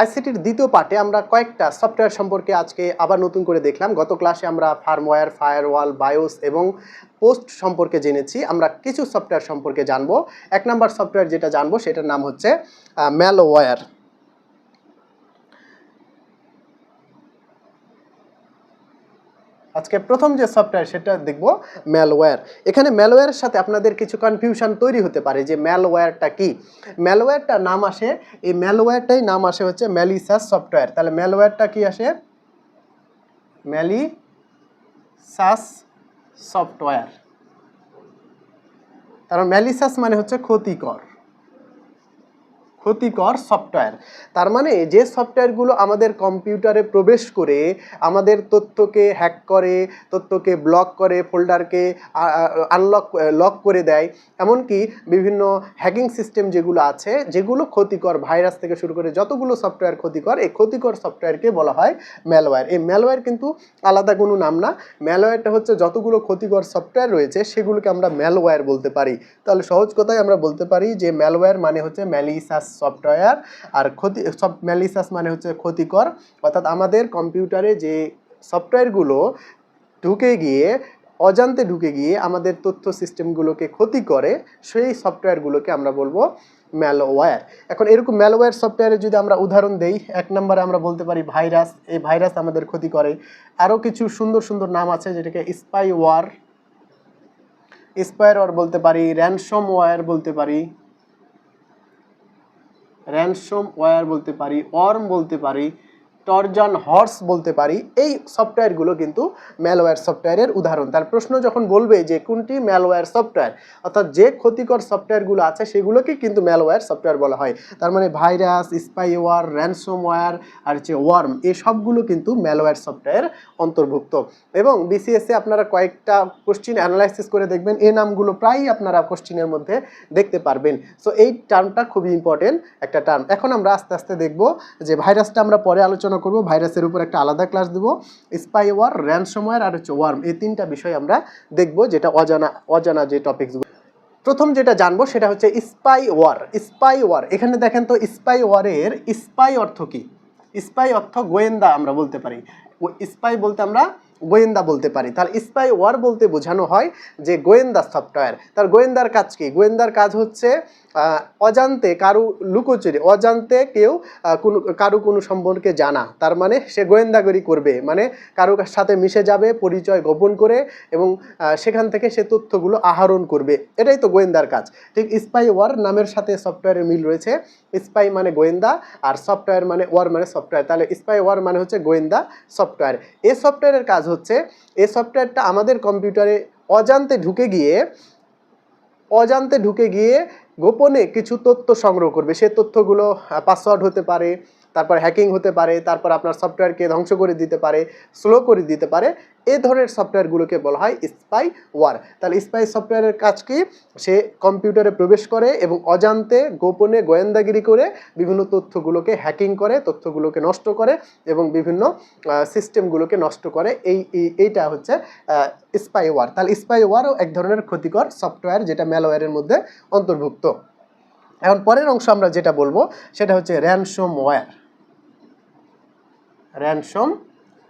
আইসিটির দ্বিতীয় পার্টে আমরা কয়েকটা সফটওয়্যার সম্পর্কে আজকে আবার নতুন করে দেখলাম। গত ক্লাসে আমরা ফার্মওয়্যার, ফায়ারওয়াল, বায়োস এবং পোস্ট সম্পর্কে জেনেছি। আমরা কিছু সফটওয়্যার সম্পর্কে জানব। এক নাম্বার সফটওয়্যার যেটা জানব সেটার নাম হচ্ছে ম্যালওয়্যার। আজকে প্রথম যে সফটওয়্যার সেটা দেখব ম্যালওয়্যার এখানে ম্যালওয়্যারের সাথে আপনাদের কিছু কনফিউশন তৈরি হতে পারে যে ম্যালওয়্যারটা কি? ম্যালওয়্যারটা নাম আসে, এই ম্যালওয়্যারটাই নাম আসে হচ্ছে ম্যালিসাস সফটওয়্যার তাহলে ম্যালওয়্যারটা কি আসে? ম্যালিসাস সফটওয়্যার কারণ ম্যালিসাস মানে হচ্ছে ক্ষতিকর। ক্ষতিকর সফটওয়্যার তার মানে যে সফটওয়্যারগুলো আমাদের কম্পিউটারে প্রবেশ করে, আমাদের তথ্যকে হ্যাক করে, তথ্যকে ব্লক করে ফোল্ডারকে আনলক লক করে দেয়, এমনকি বিভিন্ন হ্যাকিং সিস্টেম যেগুলো আছে, যেগুলো ক্ষতিকর ভাইরাস থেকে শুরু করে যতগুলো সফটওয়্যার ক্ষতিকর, এই ক্ষতিকর সফটওয়্যারকে বলা হয় ম্যালওয়্যার এই ম্যালওয়্যার কিন্তু আলাদা কোনো নাম না। ম্যালওয়্যারটা হচ্ছে যতগুলো ক্ষতিকর সফটওয়্যার রয়েছে, সেগুলোকে আমরা ম্যালওয়্যার বলতে পারি। তাহলে সহজ কথায় আমরা বলতে পারি যে ম্যালওয়্যার মানে হচ্ছে ম্যালিসাস সফটওয়্যার আর ক্ষতি, সব ম্যালিসাস মানে হচ্ছে ক্ষতিকর। অর্থাৎ আমাদের কম্পিউটারে যে সফটওয়্যারগুলো ঢুকে গিয়ে, অজান্তে ঢুকে গিয়ে আমাদের তথ্য সিস্টেমগুলোকে ক্ষতি করে, সেই সফটওয়্যারগুলোকে আমরা বলব ম্যালওয়্যার এখন এরকম ম্যালওয়্যার সফটওয়্যারের যদি আমরা উদাহরণ দেই, এক নম্বরে আমরা বলতে পারি ভাইরাস এই ভাইরাস আমাদের ক্ষতি করে। আরও কিছু সুন্দর সুন্দর নাম আছে যেটাকে স্পাই ওয়ার স্পায়ার বলতে পারি র্যানসম ওয়ার বলতে পারি। র্যানসম ওয়্যার বলতে পারি অর্ম বলতে পারি টরজান হর্স বলতে পারি, এই সফটওয়্যারগুলো কিন্তু ম্যালওয়্যার সফটওয়্যারের উদাহরণ। তার প্রশ্ন যখন বলবে যে কোনটি ম্যালওয়্যার সফটওয়্যার, অর্থাৎ যে ক্ষতিকর সফটওয়্যারগুলো আছে সেগুলোকে কিন্তু ম্যালওয়্যার সফটওয়্যার বলা হয়। তার মানে ভাইরাস স্পাইওয়ার র্যানসম ওয়্যার আর যে ওয়ার্ম এই সবগুলো কিন্তু ম্যালওয়্যার সফটওয়্যার অন্তর্ভুক্ত। এবং বিসিএসে আপনারা কয়েকটা কোশ্চিন অ্যানালাইসিস করে দেখবেন এই নামগুলো প্রায়ই আপনারা কোশ্চিনের মধ্যে দেখতে পারবেন। সো এই টার্মটা খুবই ইম্পর্টেন্ট একটা টার্ম এখন আমরা আস্তে আস্তে দেখব যে ভাইরাসটা আমরা পরে আলোচনা করব, ভাইরাসের উপর একটা আলাদা ক্লাস দেব স্পাইওয়ার র্যানসমওয়্যার আর হচ্ছে ওয়ার্ম এই তিনটা বিষয় আমরা দেখব যেটা অজানা অজানা যে টপিকসগুলো প্রথম যেটা জানব সেটা হচ্ছে স্পাই ওয়ার স্পাই ওয়ার এখানে দেখেন তো স্পাই ওয়ারের স্পাই অর্থ কি? স্পাই অর্থ গোয়েন্দা আমরা বলতে পারি। স্পাই বলতে আমরা গোয়েন্দা বলতে পারি। তাহলে স্পাই ওয়ার বলতে বোঝানো হয় যে গোয়েন্দা সফটওয়্যার তার গোয়েন্দার কাজ কি? গোয়েন্দার কাজ হচ্ছে অজান্তে কারু লুকোচুরি, অজান্তে কেউ কোনো, কারু কোনো সম্পর্কে জানা। তার মানে সে গোয়েন্দাগরি করবে। মানে কারও সাথে মিশে যাবে, পরিচয় গোপন করে এবং সেখান থেকে সে তথ্যগুলো আহরণ করবে। এটাই তো গোয়েন্দার কাজ। ঠিক স্পাই ওয়ার নামের সাথে সফটওয়্যারের মিল রয়েছে। স্পাই মানে গোয়েন্দা আর সফটওয়্যার মানে ওয়ার মানে সফটওয়্যার তাহলে স্পাই ওয়ার মানে হচ্ছে গোয়েন্দা সফটওয়্যার এই সফটওয়্যারের কাজ হচ্ছে এই সফটওয়্যারটা আমাদের কম্পিউটারে অজান্তে ঢুকে গিয়ে, অজান্তে ঢুকে গিয়ে গোপনে কিছু তথ্য সংগ্রহ করবে। সে তথ্যগুলো পাসওয়ার্ড হতে পারে তারপর হ্যাকিং হতে পারে, তারপর আপনার সফটওয়্যারকে ধ্বংস করে দিতে পারে স্লো করে দিতে পারে এই ধরনের সফটওয়্যারগুলোকে বলা হয় স্পাই ওয়ার তাহলে স্পাই সফটওয়্যারের কাজ কি? সে কম্পিউটারে প্রবেশ করে এবং অজান্তে, গোপনে গোয়েন্দাগিরি করে বিভিন্ন তথ্যগুলোকে হ্যাকিং করে, তথ্যগুলোকে নষ্ট করে এবং বিভিন্ন সিস্টেমগুলোকে নষ্ট করে। এই- এইটা হচ্ছে স্পাই ওয়ার তাহলে স্পাই ওয়ারও এক ধরনের ক্ষতিকর সফটওয়্যার যেটা ম্যালওয়্যারের মধ্যে অন্তর্ভুক্ত। এখন পরের অংশ আমরা যেটা বলব, সেটা হচ্ছে র্যানসম ওয়্যার র্যানসম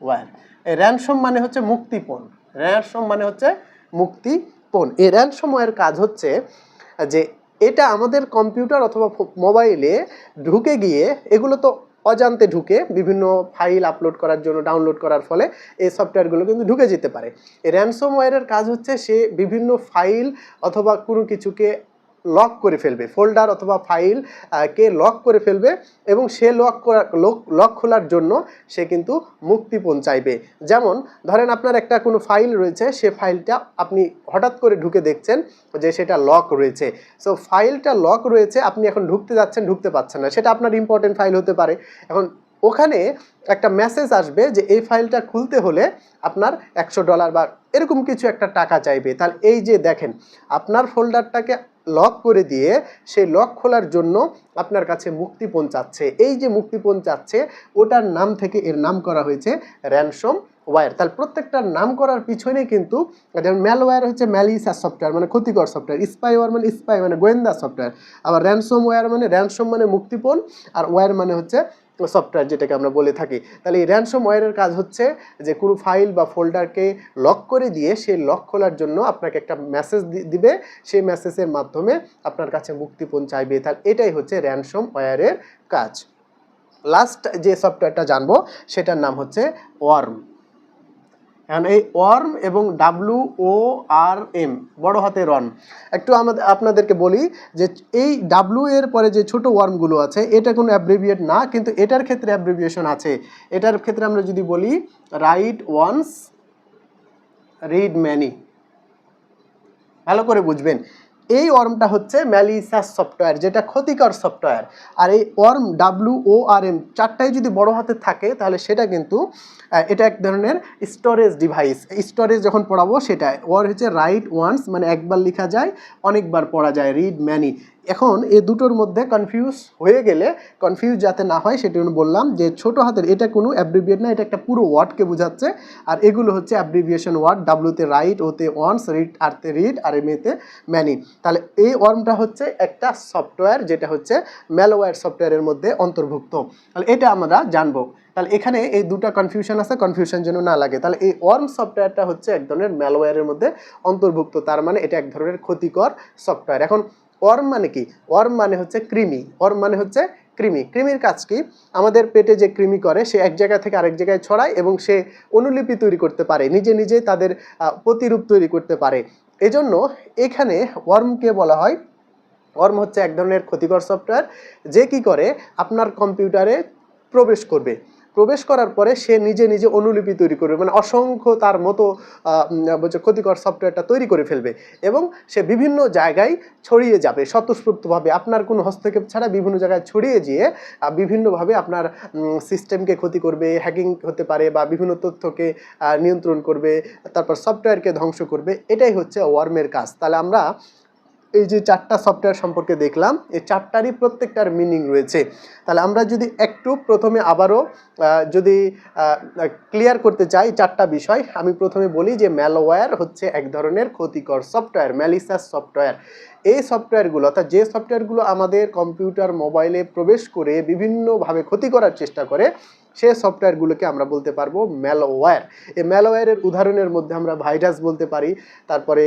ওয়্যার এই র্যানসম মানে হচ্ছে মুক্তিপণ। র্যানসম মানে হচ্ছে মুক্তিপণ। এই র্যানসম ওয়্যার কাজ হচ্ছে যে এটা আমাদের কম্পিউটার অথবা মোবাইলে ঢুকে গিয়ে এগুলো তো অজান্তে ঢুকে বিভিন্ন ফাইল আপলোড করার জন্য, ডাউনলোড করার ফলে এই সফটওয়্যারগুলো কিন্তু ঢুকে যেতে পারে। এই র্যানসম ওয়্যারের কাজ হচ্ছে সে বিভিন্ন ফাইল অথবা কোনো কিছুকে লক করে ফেলবে। ফোল্ডার অথবা ফাইল কে লক করে ফেলবে এবং সে লক করা লক লক খোলার জন্য সে কিন্তু মুক্তিপণ চাইবে। যেমন ধরেন আপনার একটা কোনো ফাইল রয়েছে, সে ফাইলটা আপনি হঠাৎ করে ঢুকে দেখছেন যে সেটা লক রয়েছে। সো ফাইলটা লক রয়েছে, আপনি এখন ঢুকতে যাচ্ছেন, ঢুকতে পারছেন না। সেটা আপনার ইম্পর্টেন্ট ফাইল হতে পারে। এখন ওখানে একটা মেসেজ আসবে যে এই ফাইলটা খুলতে হলে আপনার একশো ডলার বা এরকম কিছু একটা টাকা চাইবে। তাহলে এই যে দেখেন, আপনার ফোল্ডারটাকে লক করে দিয়ে সেই লক খোলার জন্য আপনার কাছে মুক্তিপণ চাচ্ছে। এই যে মুক্তিপণ চাচ্ছে, ওটার নাম থেকে এর নাম করা হয়েছে র্যানসম ওয়্যার তাহলে প্রত্যেকটার নাম করার পিছনে কিন্তু যেমন ম্যালওয়্যার হচ্ছে ম্যালিসা সফটওয়্যার মানে ক্ষতিকর সফটওয়্যার স্পাইওয়ার মানে স্পাই মানে গোয়েন্দা সফটওয়্যার আবার র্যানসম ওয়্যার মানে র্যানসম মানে মুক্তিপণ, আর ওয়্যার মানে হচ্ছে সফটওয়্যার যেটাকে আমরা বলে থাকি। তাহলে এই র্যানসম ওয়্যারের কাজ হচ্ছে যে কোনো ফাইল বা ফোল্ডারকে লক করে দিয়ে সেই লক খোলার জন্য আপনাকে একটা মেসেজ দিবে। সেই মেসেজের মাধ্যমে আপনার কাছে মুক্তিপণ চাইবে। তাহলে এটাই হচ্ছে র্যানসম ওয়্যারের কাজ। লাস্ট যে সফটওয়্যারটা জানব, সেটার নাম হচ্ছে ওয়ার্ম এখন এই ওয়ার্ম এবং ডাব্লু ও আর এম বড় হাতে রন একটু আমাদের, আপনাদেরকে বলি যে এই ডাব্লু এর পরে যে ছোটো ওয়ার্মগুলো আছে, এটা কোনো অ্যাব্রিভিয়েট না, কিন্তু এটার ক্ষেত্রে অ্যাব্রিভিয়েশন আছে। এটার ক্ষেত্রে আমরা যদি বলি রাইট ওয়ান্স রিড ম্যানি ভালো করে বুঝবেন। এই ওয়ার্মটা হচ্ছে ম্যালিসাস সফটওয়্যার, যেটা ক্ষতিকর সফটওয়্যার। আর এই worm W O R M চারটাই যদি বড় হাতে থাকে, তাহলে সেটা কিন্তু এটা এক ধরনের স্টোরেজ ডিভাইস স্টোরেজ যখন পড়াবো সেটা ওয়ার হচ্ছে রাইট ওয়ান্স মানে একবার লেখা যায়, অনেকবার পড়া যায় রিড ম্যানি এখন এই দুটোর মধ্যে কনফিউজ হয়ে গেলে কনফিউজ যাতে না হয় সেটা আমি বললাম যে ছোট হাতের এটা কোনো অ্যাব্রিভিয়েট না, এটা একটা পুরো ওয়ার্ডকে বোঝাচ্ছে। আর এগুলো হচ্ছে অ্যাব্রিভিয়েশন ওয়ার্ড ডাব্লুতে রাইট ওতে ওয়ান্স রিড আরতে রিড আর এমএতে ম্যানি তাহলে এই ওয়ার্মটা হচ্ছে একটা সফটওয়্যার যেটা হচ্ছে ম্যালওয়্যার সফটওয়্যারের মধ্যে অন্তর্ভুক্ত। তাহলে এটা আমরা জানব। তাহলে এখানে এই দুটা কনফিউশন আছে কনফিউশন যেন না লাগে। তাহলে এই ওয়ার্ম সফটওয়্যারটা হচ্ছে এক ধরনের ম্যালওয়্যারের মধ্যে অন্তর্ভুক্ত। তার মানে এটা এক ধরনের ক্ষতিকর সফটওয়্যার এখন ওয়ার্ম মানে কি? ওয়ার্ম মানে হচ্ছে কৃমি। ওয়ার্ম মানে হচ্ছে কৃমি। কৃমির কাজ কি? আমাদের পেটে যে কৃমি করে, সে এক জায়গা থেকে আরেক জায়গায় ছড়ায় এবং সে অনুলিপি তৈরি করতে পারে, নিজে নিজে তাদের প্রতিরূপ তৈরি করতে পারে। এজন্য এখানে ওয়ার্মকে বলা হয়, ওয়ার্ম হচ্ছে এক ধরনের ক্ষতিকর সফটওয়্যার, যে কি করে আপনার কম্পিউটারে প্রবেশ করবে। প্রবেশ করার পরে সে নিজে নিজে অনুলিপি তৈরি করবে। মানে অসংখ্য তার মতো ক্ষতিকর সফটওয়্যারটা তৈরি করে ফেলবে এবং সে বিভিন্ন জায়গায় ছড়িয়ে যাবে। স্বতঃস্ফূর্তভাবে আপনার কোনো হস্তক্ষেপ ছাড়া বিভিন্ন জায়গায় ছড়িয়ে গিয়ে বিভিন্নভাবে আপনার সিস্টেমকে ক্ষতি করবে, হ্যাকিং হতে পারে বা বিভিন্ন তথ্যকে নিয়ন্ত্রণ করবে, তারপর সফটওয়্যারকে ধ্বংস করবে। এটাই হচ্ছে ওয়ার্মের কাজ। তাহলে আমরা এই যে চারটা সফটওয়্যার সম্পর্কে দেখলাম, এই চারটারই প্রত্যেকটার মিনিং রয়েছে। তাহলে আমরা যদি একটু প্রথমে আবারও যদি ক্লিয়ার করতে চাই চারটা বিষয়, আমি প্রথমে বলি যে ম্যালওয়্যার হচ্ছে এক ধরনের ক্ষতিকর সফটওয়্যার ম্যালিসাস সফটওয়্যার এই সফটওয়্যারগুলো অর্থাৎ যে সফটওয়্যারগুলো আমাদের কম্পিউটার মোবাইলে প্রবেশ করে বিভিন্নভাবে ক্ষতি করার চেষ্টা করে সে সফটওয়্যারগুলোকে আমরা বলতে পারব ম্যালওয়্যার এই ম্যালওয়্যারের উদাহরণের মধ্যে আমরা ভাইরাস বলতে পারি, তারপরে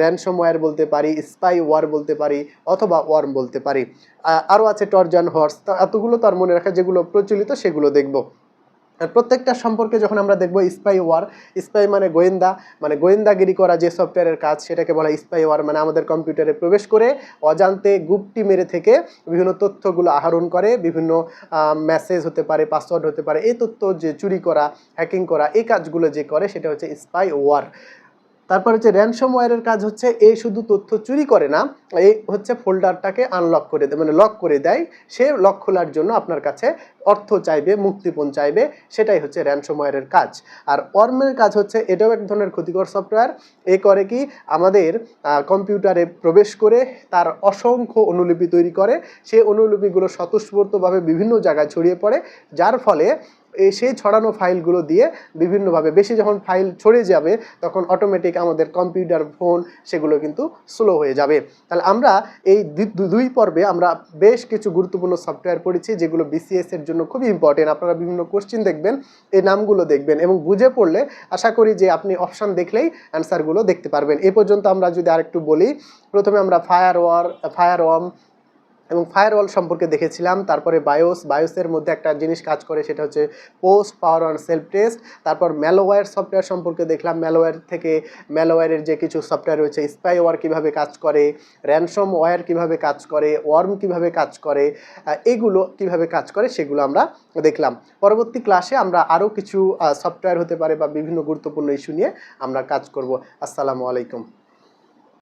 র্যানসমওয়্যার বলতে পারি স্পাই ওয়ার বলতে পারি, অথবা ওয়ার্ম বলতে পারি। আরও আছে টর্জান হর্স এতগুলো তার মনে রাখা যেগুলো প্রচলিত সেগুলো দেখব। প্রত্যেকটা সম্পর্কে যখন আমরা দেখব স্পাই ওয়ার স্পাই মানে গোয়েন্দা মানে গোয়েন্দাগিরি করা যে সফটওয়্যারের কাজ, সেটাকে বলা স্পাই ওয়ার মানে আমাদের কম্পিউটারে প্রবেশ করে অজান্তে গুপটি মেরে থেকে বিভিন্ন তথ্যগুলো আহরণ করে, বিভিন্ন মেসেজ হতে পারে পাসওয়ার্ড হতে পারে, এই তথ্য যে চুরি করা হ্যাকিং করা, এই কাজগুলো যে করে, সেটা হচ্ছে স্পাই ওয়ার তারপর হচ্ছে র্যানসমওয়্যারের কাজ হচ্ছে এ শুধু তথ্য চুরি করে না এই হচ্ছে ফোল্ডারটাকে আনলক করে দেয় মানে লক করে দেয়। সে লক খোলার জন্য আপনার কাছে অর্থ চাইবে, মুক্তিপণ চাইবে, সেটাই হচ্ছে র্যানসমওয়্যারের কাজ। আর অর্মের কাজ হচ্ছে এটাও এক ধরনের ক্ষতিকর সফটওয়্যার এ করে কি? আমাদের কম্পিউটারে প্রবেশ করে তার অসংখ্য অনুলিপি তৈরি করে। সে অনুলিপিগুলো স্বতঃস্ফূর্তভাবে বিভিন্ন জায়গায় ছড়িয়ে পড়ে। যার ফলে সেই ছড়ানো ফাইলগুলো দিয়ে বিভিন্নভাবে, বেশি যখন ফাইল ছড়িয়ে যাবে, তখন অটোমেটিক আমাদের কম্পিউটার ফোন সেগুলো কিন্তু স্লো হয়ে যাবে। তাহলে আমরা এই দুই পর্বে আমরা বেশ কিছু গুরুত্বপূর্ণ সফটওয়্যার পড়েছি, যেগুলো বিসিএস এর জন্য খুবই ইম্পর্টেন্ট আপনারা বিভিন্ন কোশ্চিন দেখবেন এই নামগুলো দেখবেন এবং বুঝে পড়লে আশা করি যে আপনি অপশান দেখলেই অ্যান্সারগুলো দেখতে পারবেন। এ পর্যন্ত আমরা যদি আরেকটু বলি, প্রথমে আমরা ফায়ার ওয়ার ফায়ার ওয়ার্ম এবং ফায়ারওয়াল সম্পর্কে দেখেছিলাম। তারপরে বায়োস বায়োসের মধ্যে একটা জিনিস কাজ করে, সেটা হচ্ছে post power on self test তারপর ম্যালোওয়্যার সফটওয়্যার সম্পর্কে দেখলাম। ম্যালোওয়্যার থেকে ম্যালোওয়্যারের যে কিছু সফটওয়্যার রয়েছে স্পাইওয়ার কীভাবে কাজ করে র্যানসম ওয়্যার কীভাবে কাজ করে ওয়ার্ম কীভাবে কাজ করে এগুলো কীভাবে কাজ করে, সেগুলো আমরা দেখলাম। পরবর্তী ক্লাসে আমরা আরও কিছু সফটওয়্যার হতে পারে বা বিভিন্ন গুরুত্বপূর্ণ ইস্যু নিয়ে আমরা কাজ করব। আসসালামু আলাইকুম।